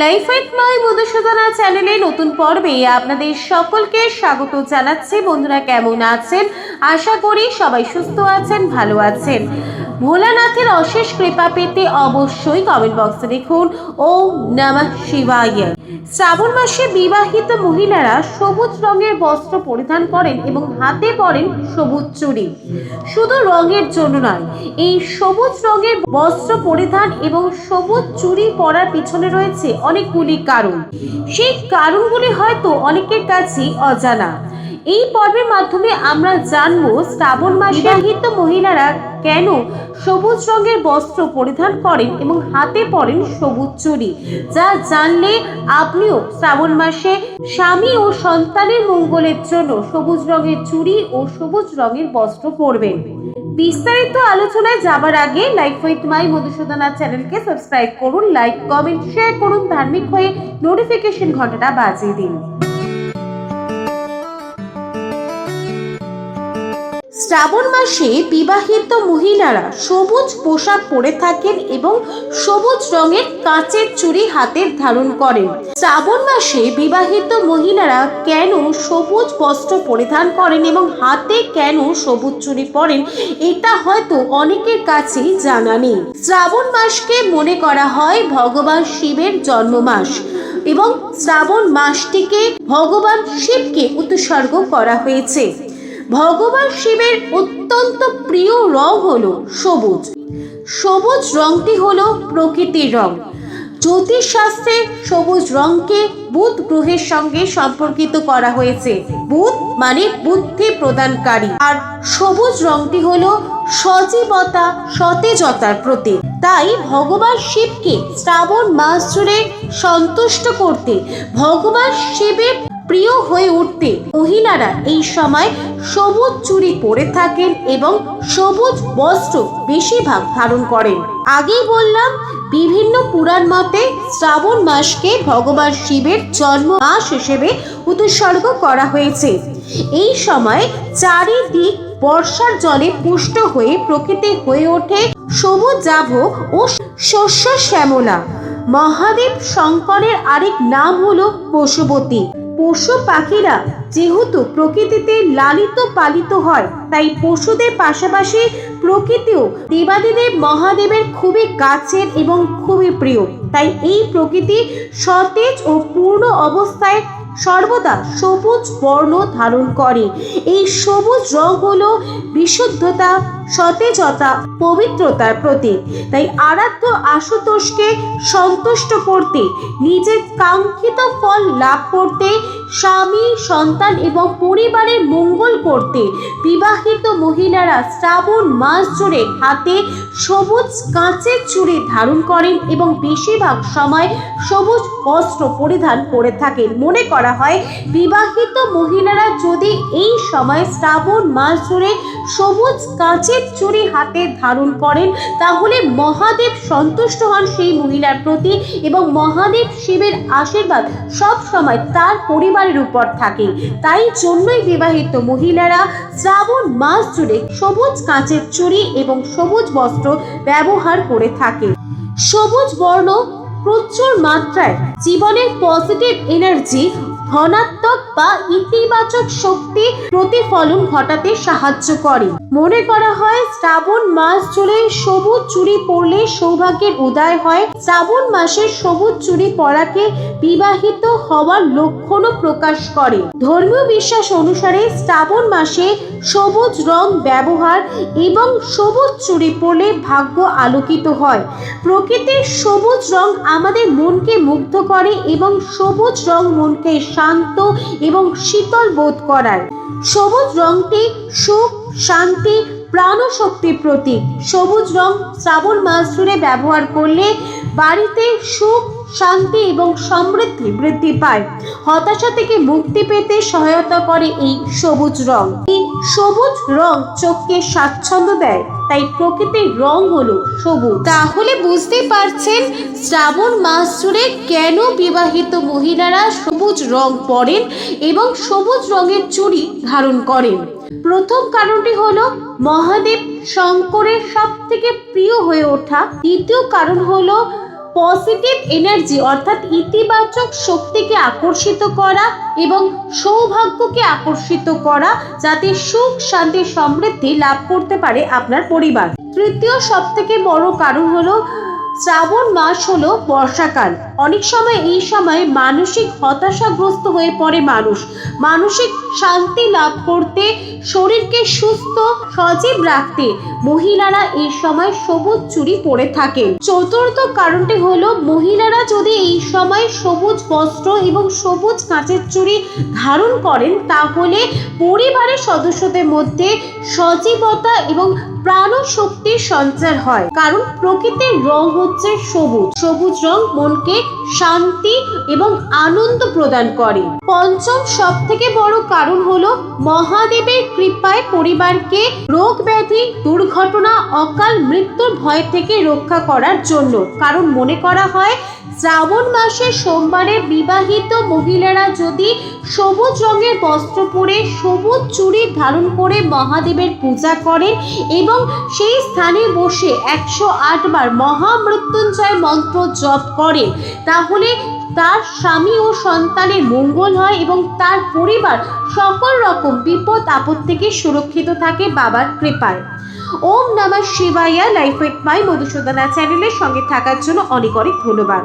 Life with my Madhusudana চ্যানেলে নতুন পর্বে আপনাদের সকলকে স্বাগত জানাচ্ছি। বন্ধুরা কেমন আছেন? আশা করি সবাই সুস্থ আছেন, ভালো আছেন। ভোলানাথের অশেষ কৃপা পেতে অবশ্যই কমেন্ট বক্সে লিখুন ও নমঃ শিবায়। শ্রাবণ মাসে বিবাহিত মহিলারা সবুজ রঙের বস্ত্র পরিধান করেন এবং হাতে পরেন সবুজ চুড়ি। শুধু রঙের জন্য নয়, এই সবুজ রঙের বস্ত্র পরিধান এবং সবুজ চুড়ি পরার পিছনে রয়েছে অনেকগুলি কারণ। সেই কারণগুলি হয়তো অনেকের কাছেই অজানা। এই পর্বের মাধ্যমে আমরা জানব শ্রাবণ মাসে বিবাহিত মহিলারা কেন সবুজ রঙের বস্ত্র পরিধান করেন এবং হাতে পরেন সবুজ চুরি যা জানলে আপনিও শ্রাবণ মাসে স্বামী ও সন্তানের মঙ্গলের জন্য সবুজ রঙের চুড়ি ও সবুজ রঙের বস্ত্র পরবেন। বিস্তারিত আলোচনায় যাবার আগে লাইক উইথ মাই মধুসূদনা চ্যানেলকে সাবস্ক্রাইব করুন লাইক কমেন্ট শেয়ার করুন, ধার্মিক হয়ে নোটিফিকেশন ঘন্টাটা বাজিয়ে দিন। শ্রাবণ মাসে বিবাহিত মহিলারা সবুজ পোশাক পরে থাকেন এবং সবুজ রঙের কাঁচের চুড়ি হাতে ধারণ করেন। শ্রাবণ মাসে বিবাহিত মহিলারা কেন সবুজ বস্ত্র পরিধান করেন এবং হাতে কেন সবুজ চুড়ি পরেন, এটা হয়তো অনেকের কাছেই জানা নেই। শ্রাবণ মাসকে মনে করা হয় ভগবান শিবের জন্ম মাস এবং শ্রাবণ মাসটিকে ভগবান শিবকে উৎসর্গ করা হয়েছে। ভগবান শিবের অত্যন্ত প্রিয় রং হলো সবুজ। সবুজ রংটি হলো প্রকৃতির রং। জ্যোতিষ জ্যোতিষশাস্ত্রে সবুজ রংকে বুধ গ্রহের সঙ্গে সম্পর্কিত করা হয়েছে। বুধ মানে বুদ্ধি প্রদানকারী। আর সবুজ রংটি হলো সজীবতা, সতেজতার প্রতীক। তাই ভগবান শিবকে শ্রাবণ মাস জুড়ে সন্তুষ্ট করতে ভগবান শিবের প্রিয় হয়ে উঠতে মহিলারা এই সময় সবুজ চুড়ি পরে থাকেন এবং সবুজ বস্ত্র বেশিরভাগ ধারণ করেন। আগেই বললাম, বিভিন্ন পুরাণ মতে শ্রাবণ মাসকে ভগবান শিবের জন্ম মাস হিসেবে উৎসর্গ করা হয়েছে। এই সময় চারিদিক বর্ষার জলে পুষ্ট হয়ে প্রকৃতি হয়ে ওঠে সবুজ জাভ ও শস্য শ্যামলা। মহাদেব শঙ্করের আরেক নাম হলো পশুপতি। পশু পাখিরা যেহেতু প্রকৃতিতে লালিত পালিত হয়, তাই পশুদের পাশাপাশি প্রকৃতিও দেবাদিদেব মহাদেবের খুবই কাছের এবং খুবই প্রিয়। তাই এই প্রকৃতি সতেজ ও পূর্ণ অবস্থায় সর্বদা সবুজ বর্ণ ধারণ করে। এই সবুজ রং হলো বিশুদ্ধতা, সতেজতা, পবিত্রতার প্রতীক। তাই আরাধ্য আশুতোষকে সন্তুষ্ট করতে, নিজের কাঙ্ক্ষিত ফল লাভ করতে, স্বামী, সন্তান এবং পরিবারের মঙ্গল করতে, বিবাহিত মহিলারা শ্রাবণ মাস জুড়ে হাতে সবুজ কাঁচের চুড়ি ধারণ করেন এবং বেশিরভাগ সময় সবুজ বস্ত্র পরিধান করে থাকেন। মনে করা হয়, বিবাহিত মহিলারা যদি এই সময় শ্রাবণ মাস জুড়ে সবুজ কাঁচের চুড়ি হাতে ধারণ করেন, তাহলে মহাদেব সন্তুষ্ট হন সেই মহিলার প্রতি এবং মহাদেব শিবের আশীর্বাদ সব সময় তার পরিবারের উপর থাকে। তাই জন্যই বিবাহিত মহিলারা শ্রাবণ মাস জুড়ে সবুজ কাঁচের চুড়ি এবং সবুজ বস্ত্র ব্যবহার করে থাকে। সবুজ বর্ণ প্রচুর মাত্রায় জীবনের পজিটিভ এনার্জি ধনাত্মক বা ইতিবাচক শক্তি প্রতিফলন ঘটাতে সাহায্য করে। মনে করা হয়, শ্রাবণ মাস জুড়ে সবুজ চুড়ি পরলে সৌভাগ্যের উদয় হয়। শ্রাবণ মাসের সবুজ চুড়ি পরাকে বিবাহিত হওয়ার লক্ষণও প্রকাশ করে। ধর্মীয় বিশ্বাস অনুসারে শ্রাবণ মাসে সবুজ রং ব্যবহার এবং সবুজ চুড়ি পরলে ভাগ্য আলোকিত হয়। প্রকৃতির সবুজ রং আমাদের মনকে মুগ্ধ করে এবং সবুজ রং মনকে শান্ত এবং শীতল বোধ করায় সবুজ রংটি সুখ, শান্তি, প্রাণশক্তির প্রতীক। সবুজ রং শ্রাবণ মাস জুড়ে ব্যবহার করলে বাড়িতে সুখ শান্তি এবং সমৃদ্ধি বৃদ্ধি পায়। হতাশা থেকে মুক্তি পেতে সহায়তা করে এই সবুজ রং। এই সবুজ রং চোখকে স্বাচ্ছন্দ্য দেয়, তাই প্রকৃতির রং হলো সবুজ। তাহলে বুঝতে পারছেন শ্রাবণ মাস জুড়ে কেন বিবাহিত মহিলারা সবুজ রং পরেন এবং সবুজ রঙের চুড়ি ধারণ করেন? প্রথম কারণটি হলো মহাদেব শঙ্করের সব থেকে প্রিয় হয়ে ওঠা। দ্বিতীয় কারণ হলো পজিটিভ এনার্জি অর্থাৎ ইতিবাচক শক্তিকে আকর্ষিত করা এবং সৌভাগ্যকে আকর্ষিত করা, যাতে সুখ, শান্তি, সমৃদ্ধি লাভ করতে পারে আপনার পরিবার। তৃতীয় সব থেকে বড় কারণ হলো, শ্রাবণ মাস হলো বর্ষাকাল। অনেক সময় এই সময় মানসিক হতাশাগ্রস্ত হয়ে পড়ে মানুষ। মানসিক শান্তি লাভ করতে, শরীরকে সুস্থ, সজীব রাখতে মহিলারা এই সময় সবুজ চুড়ি পরে থাকেন। চতুর্থ কারণটি হলো, মহিলারা যদি এই সময় সবুজ বস্ত্র এবং সবুজ কাঁচের চুড়ি ধারণ করেন, তাহলে পরিবারের সদস্যদের মধ্যে সজীবতা এবং প্রাণ শক্তির সঞ্চার হয়। কারণ প্রকৃতির রং হচ্ছে সবুজ। সবুজ রং মনকে শান্তি এবং আনন্দ প্রদান করে। পঞ্চম সব থেকে বড় কারণ হলো মহাদেবের কৃপায় পরিবারকে রোগ ব্যাধি, দুর্ঘটনা, অকাল মৃত্যুর ভয় থেকে রক্ষা করার জন্য। কারণ মনে করা হয় শ্রাবণ মাসে সোমবারে বিবাহিত মহিলারা যদি সবুজ রঙের বস্ত্র পরে সবুজ চুড়ি ধারণ করে মহাদেবের পূজা করেন এবং সেই স্থানে বসে একশো বার মহামৃত্যুঞ্জয় মন্ত্র জপ করেন, তাহলে তার স্বামী ও সন্তানের মঙ্গল হয় এবং তার পরিবার সকল রকম বিপদ আপদ থেকে সুরক্ষিত থাকে বাবার কৃপায়। ওম নমঃ শিবায়া, লাইফ উইথ মাই মধুসূদনা চ্যানেলের সঙ্গে থাকার জন্য অনেক অনেক ধন্যবাদ।